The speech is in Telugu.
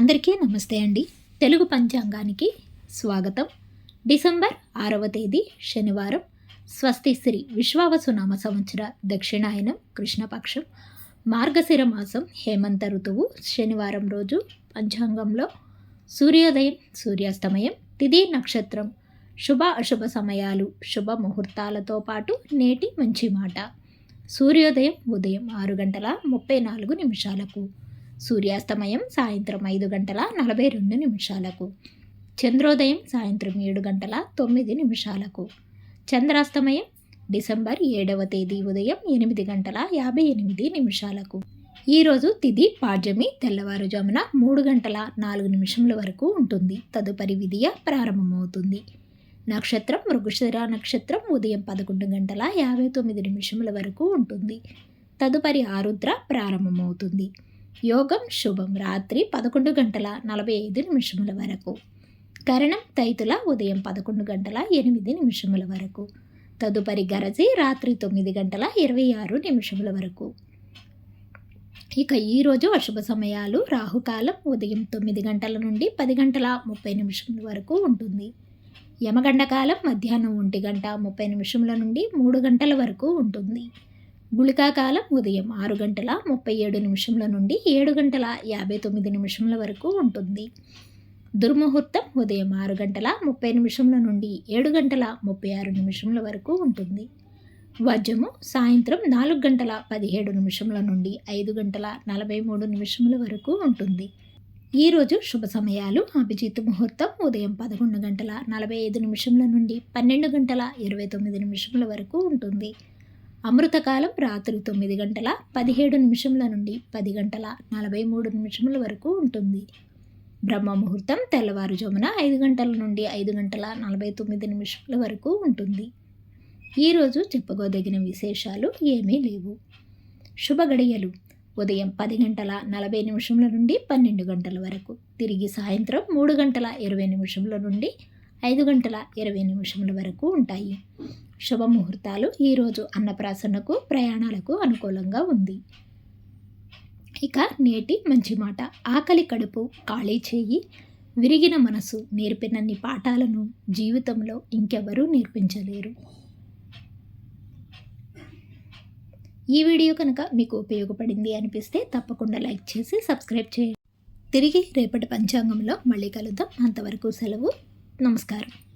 అందరికీ నమస్తే అండి. తెలుగు పంచాంగానికి స్వాగతం. డిసెంబర్ ఆరవ తేదీ శనివారం. స్వస్తి శ్రీ విశ్వావసునామ సంవత్సర దక్షిణాయనం కృష్ణపక్షం. మార్గశిర మాసం హేమంత ఋతువు శనివారం రోజు పంచాంగంలో. సూర్యోదయం సూర్యాస్తమయం తిథి నక్షత్రం శుభ అశుభ సమయాలు శుభ ముహూర్తాలతో పాటు నేటి మంచి మాట. సూర్యోదయం ఉదయం ఆరు గంటల ముప్పై నాలుగు నిమిషాలకు. సూర్యాస్తమయం సాయంత్రం ఐదు గంటల నలభై రెండు నిమిషాలకు. చంద్రోదయం సాయంత్రం ఏడు గంటల తొమ్మిది నిమిషాలకు. చంద్రాస్తమయం డిసెంబర్ ఏడవ తేదీ ఉదయం ఎనిమిది గంటల యాభై ఎనిమిది నిమిషాలకు. ఈరోజు తిది పాడ్యమి తెల్లవారుజామున మూడు గంటల నాలుగు నిమిషముల వరకు ఉంటుంది. తదుపరి విధియ ప్రారంభమవుతుంది. నక్షత్రం మృగశిర నక్షత్రం ఉదయం పదకొండు గంటల యాభై తొమ్మిది నిమిషముల వరకు ఉంటుంది. తదుపరి ఆరుద్ర ప్రారంభమవుతుంది. యోగం శుభం. రాత్రి పదకొండు గంటల నలభై ఐదు నిమిషముల వరకు. కరణం తైతుల ఉదయం పదకొండు గంటల ఎనిమిది నిమిషముల వరకు. తదుపరి గరజి రాత్రి తొమ్మిది గంటల ఇరవై ఆరు నిమిషముల వరకు. ఇక ఈరోజు అశుభ సమయాలు రాహుకాలం ఉదయం తొమ్మిది గంటల నుండి పది గంటల ముప్పై నిమిషముల వరకు ఉంటుంది. యమగండ కాలం మధ్యాహ్నం ఒంటి గంట ముప్పై నిమిషముల నుండి మూడు గంటల వరకు ఉంటుంది. గుళికాకాలం ఉదయం ఆరు గంటల ముప్పై ఏడు నిమిషముల నుండి ఏడు గంటల యాభై తొమ్మిది నిమిషముల వరకు ఉంటుంది. దుర్ముహూర్తం ఉదయం ఆరు గంటల ముప్పై నిమిషముల నుండి ఏడు గంటల ముప్పై ఆరు నిమిషముల వరకు ఉంటుంది. వజ్రము సాయంత్రం నాలుగు గంటల పదిహేడు నిమిషముల నుండి ఐదు గంటల నలభై మూడు నిమిషముల వరకు ఉంటుంది. ఈరోజు శుభ సమయాలు. అభిజిత్ ముహూర్తం ఉదయం పదకొండు గంటల నలభై ఐదు నిమిషముల నుండి పన్నెండు గంటల ఇరవై తొమ్మిది నిమిషముల వరకు ఉంటుంది. అమృతకాలం రాత్రి తొమ్మిది గంటల పదిహేడు నిమిషముల నుండి పది గంటల నలభై మూడు నిమిషముల వరకు ఉంటుంది. బ్రహ్మ ముహూర్తం తెల్లవారుజామున ఐదు గంటల నుండి ఐదు గంటల నలభై తొమ్మిది నిమిషముల వరకు ఉంటుంది. ఈరోజు చెప్పుకోదగిన విశేషాలు ఏమీ లేవు. శుభ గడియలు. ఉదయం పది గంటల నలభై నిమిషముల నుండి పన్నెండు గంటల వరకు. తిరిగి సాయంత్రం మూడు గంటల ఇరవై నిమిషముల నుండి ఐదు గంటల ఇరవై నిమిషముల వరకు ఉంటాయి. శుభముహూర్తాలు. ఈరోజు అన్నప్రాసనకు ప్రయాణాలకు అనుకూలంగా ఉంది. ఇక నేటి మంచి మాట. ఆకలి కడుపు ఖాళీ చేయి విరిగిన మనసు నేర్పినన్ని పాఠాలను జీవితంలో ఇంకెవరూ నేర్పించలేరు. ఈ వీడియో కనుక మీకు ఉపయోగపడింది అనిపిస్తే తప్పకుండా లైక్ చేసి సబ్స్క్రైబ్ చేయండి. తిరిగి రేపటి పంచాంగంలో మళ్ళీ కలుద్దాం. అంతవరకు సెలవు. నమస్కారం.